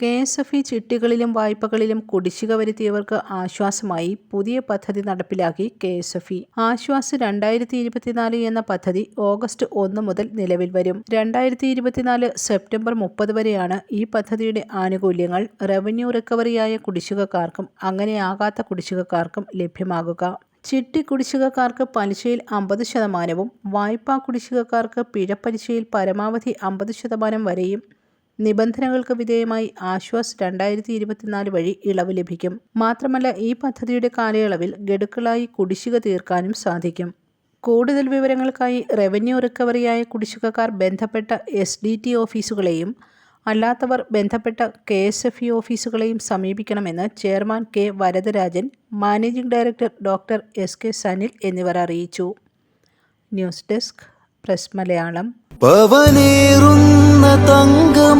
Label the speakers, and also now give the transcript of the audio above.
Speaker 1: K S F E ചിട്ടികളിലും വായ്പകളിലും കുടിശ്ശിക വരുത്തിയവർക്ക് ആശ്വാസമായി പുതിയ പദ്ധതി നടപ്പിലാക്കി K S F E. Aashwas രണ്ടായിരത്തി ഇരുപത്തിനാല് എന്ന പദ്ധതി ഓഗസ്റ്റ് ഒന്ന് മുതൽ നിലവിൽ വരും. രണ്ടായിരത്തി ഇരുപത്തിനാല് സെപ്റ്റംബർ മുപ്പത് വരെയാണ് ഈ പദ്ധതിയുടെ ആനുകൂല്യങ്ങൾ റവന്യൂ റിക്കവറിയായ കുടിശ്ശികക്കാർക്കും അങ്ങനെയാകാത്ത കുടിശ്ശികക്കാർക്കും ലഭ്യമാകുക. ചിട്ടി കുടിശ്ശികക്കാർക്ക് പലിശയിൽ അമ്പത് ശതമാനവും വായ്പാ കുടിശ്ശികക്കാർക്ക് പിഴപ്പലിശയിൽ പരമാവധി അമ്പത് ശതമാനം വരെയും നിബന്ധനകൾക്ക് വിധേയമായി ആശ്വാസ് രണ്ടായിരത്തി ഇരുപത്തിനാല് വഴി ഇളവ് ലഭിക്കും. മാത്രമല്ല ഈ പദ്ധതിയുടെ കാലയളവിൽ ഗഡുക്കളായി കുടിശ്ശിക തീർക്കാനും സാധിക്കും. കൂടുതൽ വിവരങ്ങൾക്കായി റവന്യൂ റിക്കവറിയായ കുടിശ്ശികക്കാർ ബന്ധപ്പെട്ട എസ് ഡി ടി ഓഫീസുകളെയും അല്ലാത്തവർ ബന്ധപ്പെട്ട കെ എസ് എഫ് ഇ ഓഫീസുകളെയും സമീപിക്കണമെന്ന് chairman K Varadarajan managing director doctor S K Sanil എന്നിവർ അറിയിച്ചു. News desk press Malayalam.
Speaker 2: തങ്കമാണു